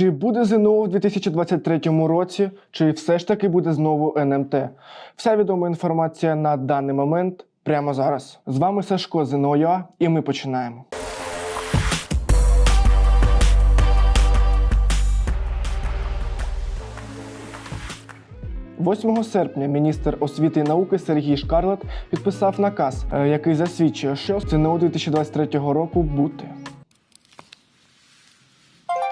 Чи буде ЗНО у 2023 році, чи все ж таки буде знову НМТ? Вся відома інформація на даний момент прямо зараз. З вами Сашко ЗНО.ЮА і ми починаємо. «8 серпня міністр освіти і науки Сергій Шкарлет підписав наказ, е, який засвідчує, що ЗНО 2023 року бути.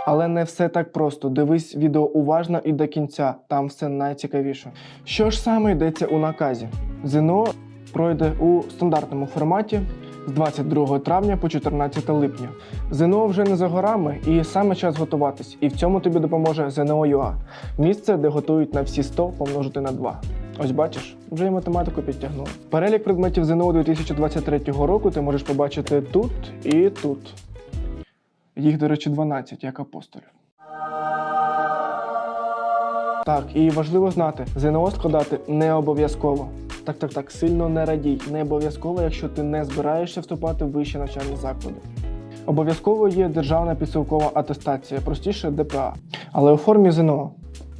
Але не все так просто. Дивись відео уважно і до кінця. Там все найцікавіше. Що ж саме йдеться у наказі? ЗНО пройде у стандартному форматі з 22 травня по 14 липня. ЗНО вже не за горами і саме час готуватись. І в цьому тобі допоможе ЗНО.ЮА. Місце, де готують на всі 100 помножити на 2. Ось бачиш, вже і математику підтягнули. Перелік предметів ЗНО 2023 року ти можеш побачити тут і тут. Їх, до речі, 12, як апостолів. Так, і важливо знати, ЗНО складати не обов'язково. Так, так, так, сильно не радій. Не обов'язково, якщо ти не збираєшся вступати в вищі навчальні заклади. Обов'язково є державна підсумкова атестація, простіше ДПА, але у формі ЗНО.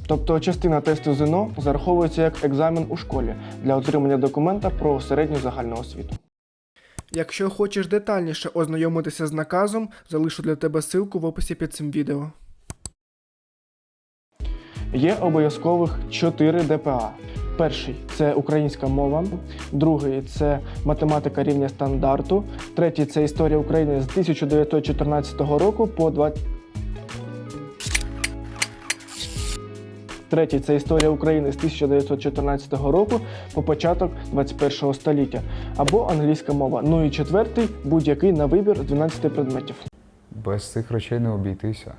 Тобто частина тесту ЗНО зараховується як екзамен у школі для отримання документа про середню загальну освіту. Якщо хочеш детальніше ознайомитися з наказом, залишу для тебе ссылку в описі під цим відео. Є обов'язкових 4 ДПА. Перший це українська мова, другий це математика рівня стандарту, третій це історія України з 1914 року по 20... Третій це історія України з 1914 року по початок 21 століття, або англійська мова. Ну і четвертий будь-який на вибір з 12 предметів. Без цих речей не обійтися.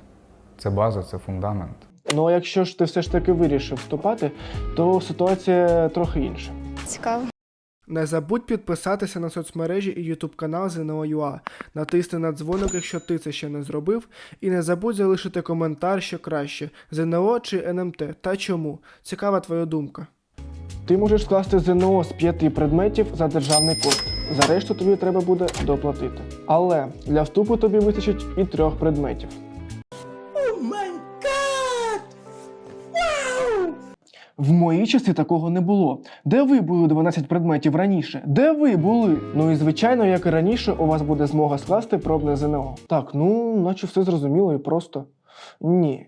Це база, це фундамент. Ну а якщо ж ти все ж таки вирішив вступати, то ситуація трохи інша. Цікаво. Не забудь підписатися на соцмережі і YouTube канал ЗНО.UA. Натисни на дзвоник, якщо ти це ще не зробив. І не забудь залишити коментар, що краще ЗНО чи НМТ та чому. Цікава твоя думка. Ти можеш скласти ЗНО з п'яти предметів за державний кошт. За решту тобі треба буде доплатити. Але для вступу тобі вистачить і трьох предметів. В моїй часи такого не було. Де ви були 12 предметів раніше? Де ви були? Ну і звичайно, як і раніше, у вас буде змога скласти пробне ЗНО. Так, ну наче все зрозуміло і просто. Ні,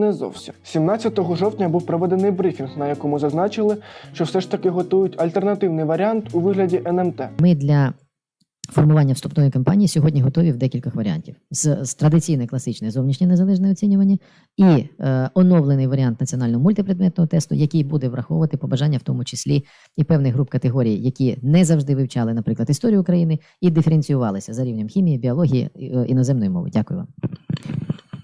не зовсім. 17 жовтня був проведений брифінг, на якому зазначили, що все ж таки готують альтернативний варіант у вигляді НМТ. Ми для формування вступної кампанії сьогодні готові в декількох варіантів: з, з традиційне класичне зовнішнє незалежне оцінювання і е, оновлений варіант національного мультипредметного тесту, який буде враховувати побажання, в тому числі і певних груп категорій, які не завжди вивчали, наприклад, історію України і диференціювалися за рівнем хімії, біології е, іноземної мови. Дякую вам.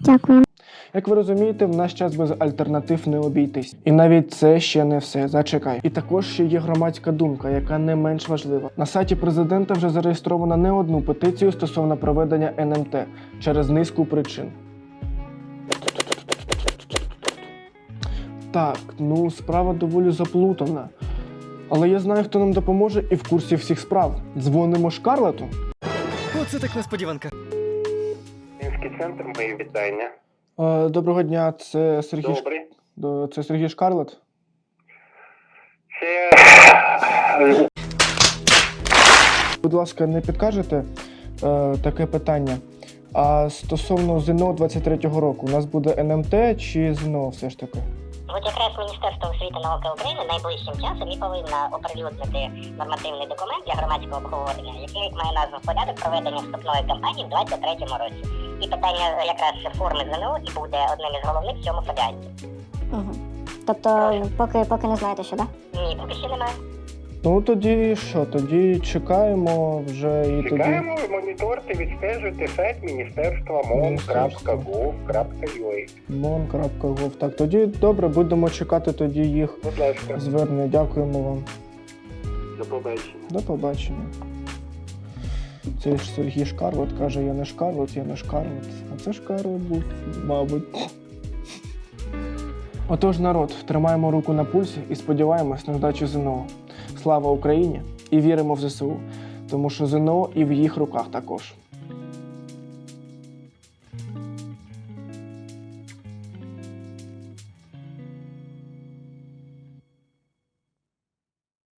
Дякую. Як ви розумієте, в наш час без альтернатив не обійтись. І навіть це ще не все. Зачекай. І також ще є громадська думка, яка не менш важлива. На сайті президента вже зареєстровано не одну петицію стосовно проведення НМТ через низку причин. Так, ну справа доволі заплутана. Але я знаю, хто нам допоможе і в курсі всіх справ. Дзвонимо Шкарлету. Оце так несподіванка. Київський центр, мої вітання. Е, доброго дня, це Сергій Добрий. Це Сергій Шкарлет. Це Будь ласка, не підкажете е, таке питання. А стосовно ЗНО 23-го року, у нас буде НМТ чи ЗНО все ж таки? От якраз Міністерство освіти науки України найближчим часом і повинно оприлюднити нормативний документ для громадського обговорення, який має назву порядок проведення вступної кампанії в 2023 році. І питання якраз форми ЗНО і буде одним із головних в цьому варіанті. Угу. Тобто, поки, поки не знаєте, що, так? Ні, поки ще немає. Ну тоді що? Тоді чекаємо вже і тоді. чекаємо, моніторте, відстежуйте сайт міністерства mon.gov.ua. mon.gov. Так, тоді добре, будемо чекати тоді їх Будь ласка, звернення. Дякуємо вам. до побачення. До побачення. Це ж Сергій Шкарлет каже, я не Шкарлет, я не Шкарлет. А це Шкарлет був, мабуть. Отож, народ, тримаємо руку на пульсі і сподіваємось на здачу ЗНО. Слава Україні! І віримо в ЗСУ, тому що ЗНО і в їх руках також.